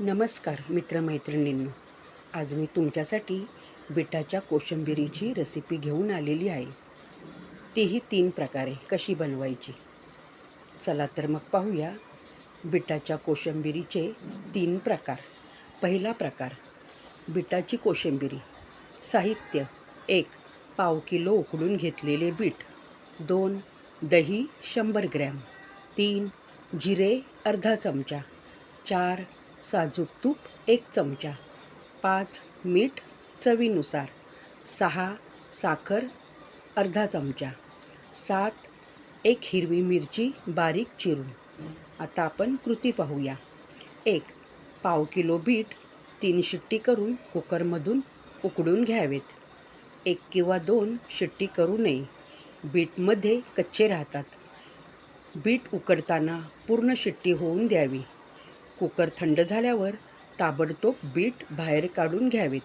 नमस्कार मित्रमैत्रिणींनो. आज मी तुमच्यासाठी बिटाच्या कोशिंबिरीची रेसिपी घेऊन आलेली आहे. तीही तीन प्रकारे कशी बनवायची? चला तर मग पाहूया बिटाच्या कोशिंबिरीचे तीन प्रकार. पहिला प्रकार बिटाची कोशिंबिरी. साहित्य एक पाव किलो उकडून घेतलेले बीट. दोन दही शंभर ग्रॅम. तीन जिरे अर्धा चमचा. चार साजूक तूप एक चमचा. पाच मीठ चवीनुसार. सहा साखर अर्धा चमचा. सात एक हिरवी मिरची बारीक चिरून. आता आपण कृती पाहूया. एक पाव किलो बीट तीन शिट्टी करून कुकरमधून उकडून घ्यावेत. एक किंवा दोन शिट्टी करू नये. बीटमध्ये कच्चे राहतात. बीट उकडताना पूर्ण शिट्टी होऊन द्यावी. कुकर थंड झाल्यावर ताबडतोब बीट बाहेर काढून घ्यावेत.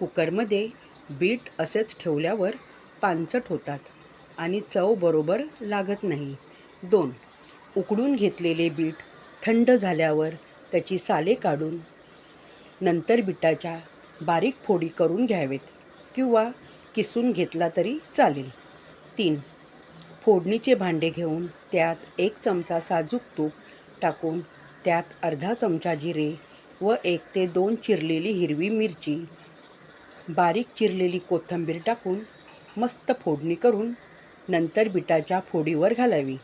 कुकरमध्ये बीट असेच ठेवल्यावर पानचट होतात आणि चव बरोबर लागत नाही. दोन उकडून घेतलेले बीट थंड झाल्यावर त्याची साले काढून नंतर बिटाच्या बारीक फोडी करून घ्यावेत किंवा किसून घेतला तरी चालेल. तीन फोडणीचे भांडे घेऊन त्यात एक चमचा साजूक तूप टाकून त्यात अर्धा चमचा जिरे व एक ते दोन चिरलेली हिरवी मिरची. बारीक चिरलेली कोथिंबीर टाकून मस्त फोडणी करून नंतर बिटाच्या फोडीवर घालावी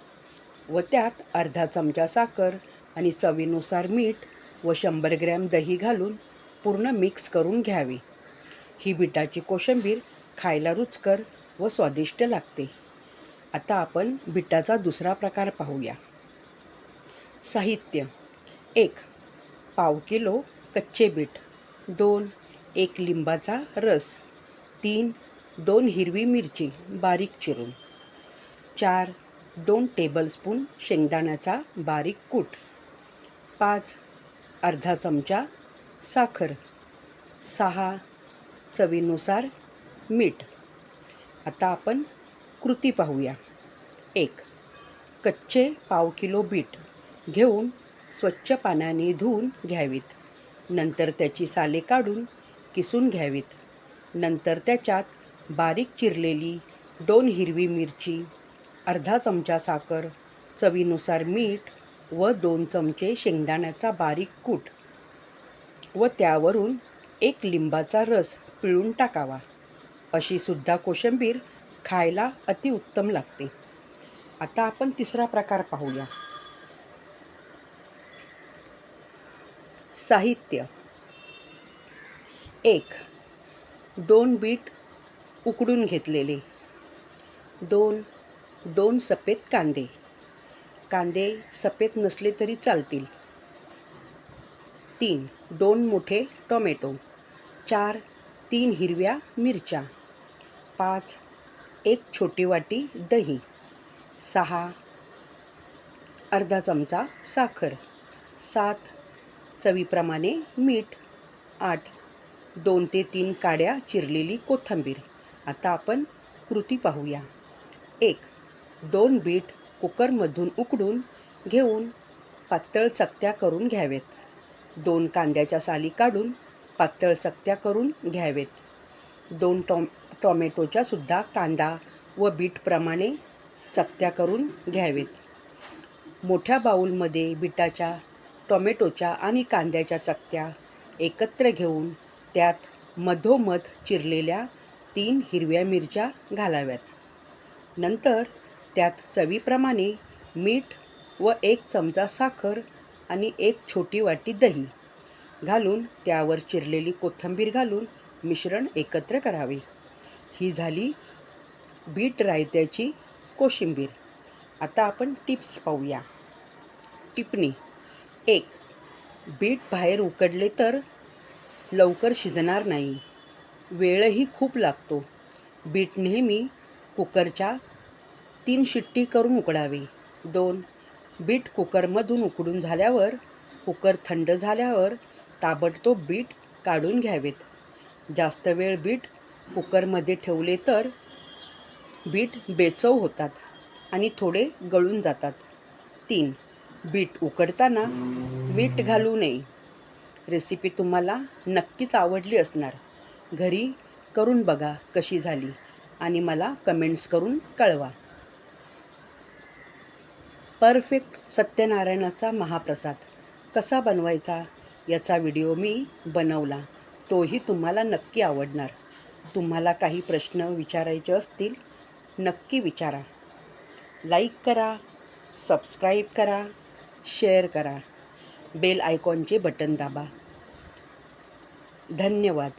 व त्यात अर्धा चमचा साखर आणि चवीनुसार मीठ व शंभर ग्रॅम दही घालून पूर्ण मिक्स करून घ्यावी. ही बिटाची कोशिंबीर खायला रुचकर व स्वादिष्ट लागते. आता आपण बिटाचा दुसरा प्रकार पाहूया. साहित्य. एक. पाव किलो कच्चे बीट. दोन. एक लिंबाचा रस. तीन. दोन हिरवी मिरची बारीक चिरून. चार. दोन टेबलस्पून शेंगदाण्याचा बारीक कूट. पाच. अर्धा चमचा साखर. सहा. चवीनुसार मीठ. आता आपण कृती पाहूया. एक. कच्चे पाव किलो बीट घेऊन स्वच्छ पाण्याने धुवून घ्यावीत. नंतर त्याची साले काढून किसून घ्यावीत. नंतर त्याच्यात बारीक चिरलेली दोन हिरवी मिरची अर्धा चमचा साखर चवीनुसार मीठ व दोन चमचे शेंगदाण्याचा बारीक कूट व त्यावरून एक लिंबाचा रस पिळून टाकावा. अशी सुद्धा कोशिंबीर खायला अतिउत्तम लागते. आता आपण तिसरा प्रकार पाहूया. साहित्य. एक दोन बीट उकडून घेतलेले. दोन दोन सफेद कांदे. कांदे सफेद नसले तरी चालतील. तीन दोन मोठे टोमॅटो. चार तीन हिरव्या मिरच्या. पाच एक छोटी वाटी दही. सहा अर्धा चमचा साखर. सात चवीप्रमाणे मीठ आठ दोन ते तीन काड्या चिरलेली कोथिंबीर. आता आपण कृती पाहूया. एक दोन बीट कुकरमधून उकडून घेऊन पातळ चकत्या करून घ्यावेत. दोन कांद्याच्या साली काढून पातळ चकत्या करून घ्यावेत. दोन टॉम टॉमॅटोच्या सुद्धा कांदा व बीटप्रमाणे चकत्या करून घ्यावेत. मोठ्या बाऊलमध्ये बिटाच्या टोमॅटोच्या आणि कांद्याच्या चकत्या एकत्र घेऊन त्यात मधोमध चिरलेल्या तीन हिरव्या मिरच्या घालाव्यात. नंतर त्यात चवीप्रमाणे मीठ व एक चमचा साखर आणि एक छोटी वाटी दही घालून त्यावर चिरलेली कोथिंबीर घालून मिश्रण एकत्र करावे. ही झाली बीट रायत्याची कोशिंबीर. आता आपण टिप्स पाहूया. टिपणी. एक. बीट बाहेर उकडले तर लवकर शिजणार नाही. वेळही खूप लागतो. बीट नेहमी कुकरच्या तीन शिट्टी करून उकडावी. दोन. बीट कुकरमधून उकडून झाल्यावर कुकर थंड झाल्यावर ताबडतोब बीट काढून घ्यावेत. जास्त वेळ बीट कुकरमध्ये ठेवले तर बीट बेचव होतात आणि थोडे गळून जातात. तीन. बीट उकडताना मीठ घालू नये. रेसिपी तुम्हाला नक्कीच आवडली असणार. घरी करून बघा कशी झाली आणि मला कमेंट्स करून कळवा. परफेक्ट सत्यनारायणाचा महाप्रसाद कसा बनवायचा याचा व्हिडिओ मी बनवला. तोही तुम्हाला नक्की आवडणार. तुम्हाला काही प्रश्न विचारायचे असतील नक्की विचारा. लाईक करा सबस्क्राईब करा शेअर करा. बेल आयकॉनचे बटन दाबा. धन्यवाद.